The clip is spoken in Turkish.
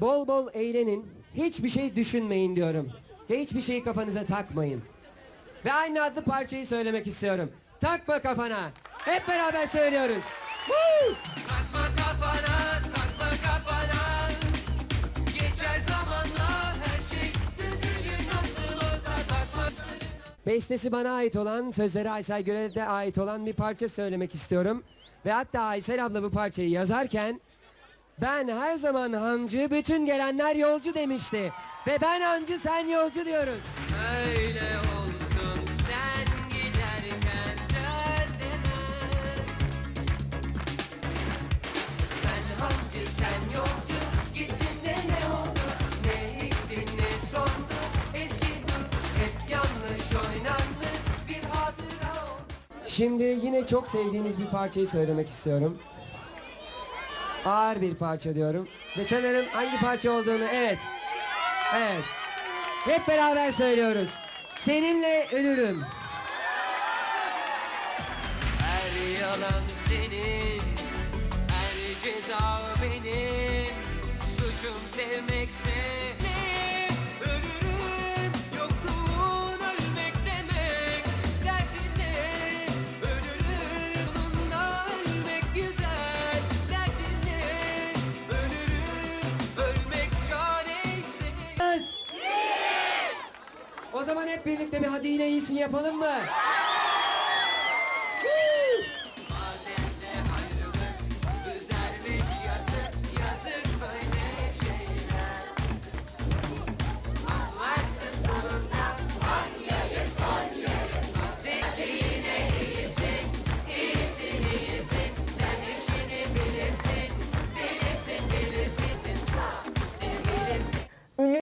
Bol bol eğlenin. Hiçbir şey düşünmeyin diyorum. Hiçbir şeyi kafanıza takmayın. Ve aynı adlı parçayı söylemek istiyorum. Takma kafana. Hep beraber söylüyoruz. Woo! Takma kafana, takma kafana Geçer zamanla her şey düzülür nasıl olsa takma Bestesi bana ait olan, sözleri Aysel Gürel'e ait olan bir parça söylemek istiyorum. Ve hatta Aysel abla bu parçayı yazarken ben her zaman hancı, bütün gelenler yolcu demişti. Ve ben hancı, sen yolcu diyoruz. Öyle olsun sen giderken derdeme Ben hancı sen yolcu Gittin de ne oldu Ne gittin ne sondu Eski dur hep yanlış oynandı Bir hatıra oldu Şimdi yine çok sevdiğiniz bir parçayı söylemek istiyorum. Ağır bir parça diyorum. Ve sanırım hangi parça olduğunu evet. Evet. Hep beraber söylüyoruz. Seninle ölürüm. Her yalan senin Zaman hep birlikte bir hadi yine iyisin yapalım mı?